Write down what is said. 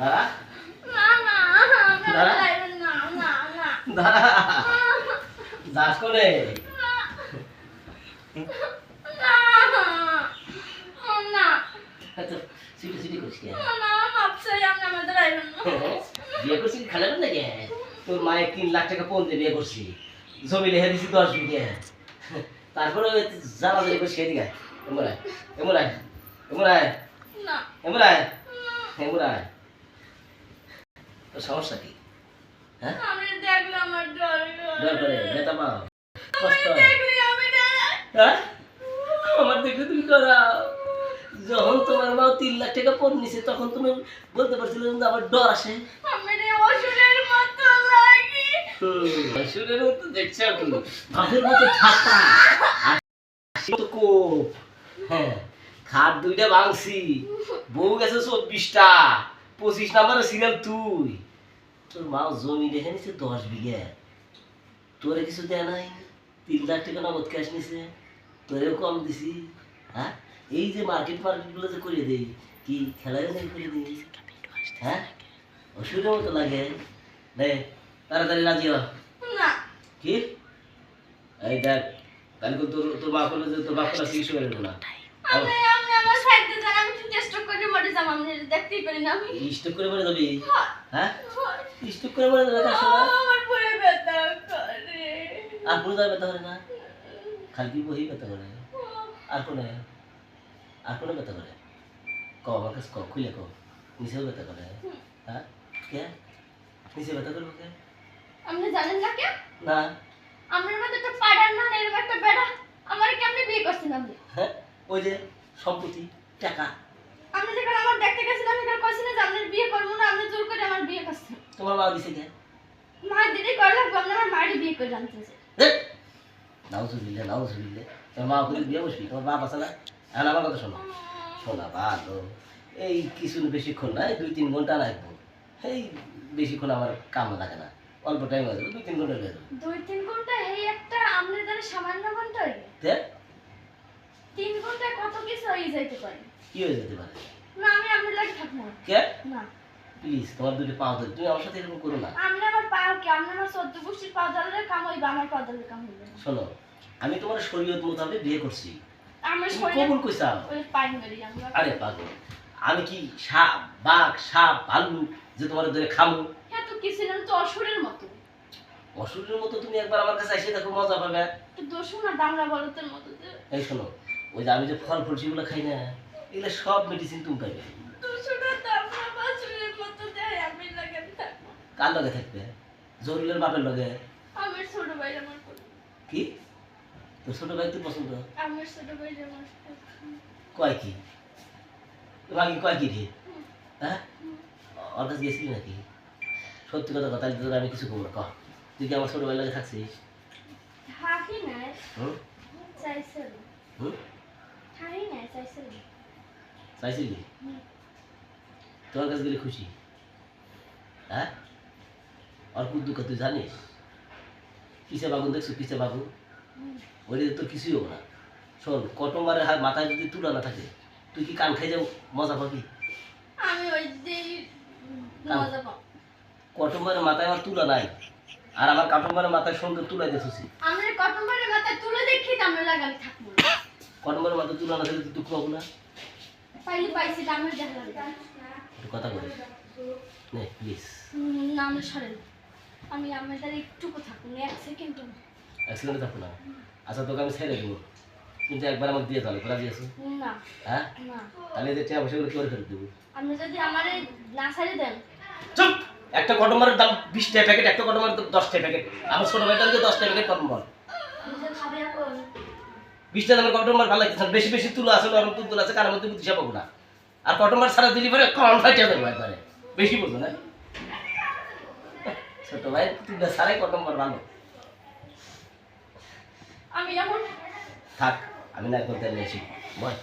দাঁড়া। না না দাঁড়া। না না না দাঁড়া। যাস করে না না সিটি সিটি? না না বিয়ে করছি কি? খেলাবেন নাকি? তোর মায়ের তিন লাখ টাকা পৌঁছে বিয়ে করছি। জমি লেখা দিছি দশ বিঘে। তারপরে জ্বালা জ্বালি করছি এদিকে এমন আয়। এমন আয়। এমন সমস্যা কি? হ্যাঁ? আমার হয়। দেখলে। হ্যাঁ? আমার দেখে তুমি ডরাও যখন তোমার মা তিন লাখ টাকা পণ নিছে তখন তুমি বলতে পারছিলে যে আমার ডর আসে। অসুরের মতো লাগে। আসলের মতো দেখছে আর কি বাঘের মতো ছাতা আর তো কোপ। হ্যাঁ খাট দুইটা ভাঙছি। বউ গেছে চব্বিশটা। পঁচিশ নাম্বার সিরিয়াল তুই। তোর মা জমি দেখে নিছে দশ বিঘে। তোরে কিছু দেয় নাই তিন লাখ টাকা নগদ ক্যাশ নিছে। তোরেও কম দিছি হ্যাঁ? এই যে মার্কেট মার্কেটগুলো যে করে দেই কি খেলায় নেই করে দিই হ্যাঁ? অসুরের মতো লাগে। নে তাড়াতাড়ি রাজি হ। না। কি? এই দেখ তাহলে তো তোর তোর মা করলে তোর বাপ করা চিকিৎসা করে না আমি আমি আমার সাইডে যান আমি তো চেষ্টা করি মরে যাম আমি দেখতেই পারি না আমি স্টক করে মরে যাবি হয়, হ্যাঁ? স্টক করে মরে যাবে আমার বয়ে ব্যথা করে। আর কোনো যাবে ব্যথা করে না? খালি ব্যথা করে? আর কোনো? আর কোনো ব্যথা করে? ক আমার কাছে ক খুলে ক। নিচেও ব্যথা করে? হ্যাঁ? কে? নিচে ব্যথা করব কে? আপনি জানেন না কে? না। আমার একটা পাড়ার না এরকম একটা বেড়া আমার কেমনি বিয়ে করছেন আপনি? হ্যাঁ? ওই যে সম্পত্তি টাকা। আপনি আমার দেখতে গেছিলেন আমি কইছিলেন যে আপনার বিয়ে করব না আপনি জোর করে আমার বিয়ে করছেন। তোমার মা দিছে কে? মা দিদি করে লাগবে আপনি আমার মায়ের বিয়ে করে জানতেছে নাও শুনলে নাও শুনলে তোমার মা ওখানে বিয়ে বসবি? তোমার বাপ আছে না? এখন আমার কথা শোনো। শোনা এই কিছু বেশিক্ষণ না দুই তিন ঘণ্টা লাগবো। এই বেশিক্ষণ আমার কাম লাগে না। অল্প টাইম হয়ে যাবে দুই তিন ঘণ্টা হয়ে দুই তিন ঘণ্টা এই একটা দ্বারা সামান্য ঘণ্টা তিন ঘন্টায় কত কিছু হয়ে যাইতে পারে? কি হয়ে যেতে পারে? না আমি আপনার লাগে থাকব না। কে? না। প্লিজ তোমার দুটো পাও ধরে। তুমি আমার সাথে এরকম করো না। আমি আমার পাও কি? আমি আমার চোদ্দ গোষ্ঠীর পাও দলের কাম হইবে আমার পাও দলের কাম হইবে শোনো আমি তোমার শরীয়ত মোতাবেক বিয়ে করছি। আমার তুমি কবুল কইছাও ওই পাইন মেরি আমরা। আরে পাগল আমি কি সাপ বাঘ সাপ ভাল্লুক যে তোমার ধরে খামু? হ্যাঁ তো কিছু না তো অসুরের মতো। অসুরের মতো তুমি একবার আমার কাছে এসে দেখো মজা পাবে। তো দোষও না দামরা বলতের মতো এই শোনো ওই যে আমি যে ফল ফল সেগুলো খাই না এগুলো সব মেডিসিন তুমি পাইবে কার লগে থাকবে? জরুলের বাপের লগে? আমার ছোট ভাই আমার। কি? তোর ছোট ভাই তোর পছন্দ? আমার ছোট ভাই আমার কয় কি? আগে কয় কি রে? হ্যাঁ? ওর কাছে গেছিলি নাকি? সত্যি কথা কথা তোর আমি কিছু করব না কহ। তুই কি আমার ছোট ভাই লগে থাকছিস? থাকি না হুম? চাইছিল হুম? থাকি না চাইছিল চাইছিলি। তোমার কাছে গেলে খুশি। হ্যাঁ? আর কুদ দুঃখ তুই জানিস? কিসে বাগুন দেখছ কিসে বাগুন। ওইটা তোর কিছুই হব না। শোন কটমারের হাত মাথায় যদি তুলা না থাকে তুই কি কান খাই যাও মজা পাবি? আমি ওই মজা পাবো। কটমারের মাথায় আমার তুলা নাই? আর আমার কাটমারের মাথায় সঙ্গে তুলাই দেখছি আমি কটন মাথায় তুলে দেখি তো আমরা লাগে থাকব না। মাথায় তুলা না থাকলে তুই দুঃখ পাবো না? পাইলে পাইছি দামের দেখা একটু কথা বলি। নে প্লিজ না আমি সরেন। আমি আমার দ্বারা একটুকু থাকুন এক সেকেন্ড অ্যাক্সিডেন্টে থাকো না? আচ্ছা তোকে আমি ছেড়ে দেবো। কিন্তু একবার আমাকে দিয়ে রাজি আছো না হ্যাঁ? না। তাহলে এদের টাকা পয়সাগুলো কি করে ফেরত দেবো? আপনি যদি আমার না ছাড়ে দেন। চুপ! একটা কটমারের দাম বিশ টাকা প্যাকেট একটা কটমারের দাম দশ টাকা প্যাকেট। আমার ছোট ভাইটার দশ টাকা প্যাকেট কটমার আমি যে খাবে এখন। বিশ টাকা দামের কটমার ভালো লাগছে। বেশি বেশি তুলো আছে নরম তুল আছে কারোর মধ্যে বুদ্ধি পাবো না। আর কটমার সারা দিলি পরে কম ফাইটা দেবো একবারে। বেশি বলব না। ছোট ভাই তুই সারাই কটমার ভালো। আমি থাক আমি না করতে নিয়েছি বয়।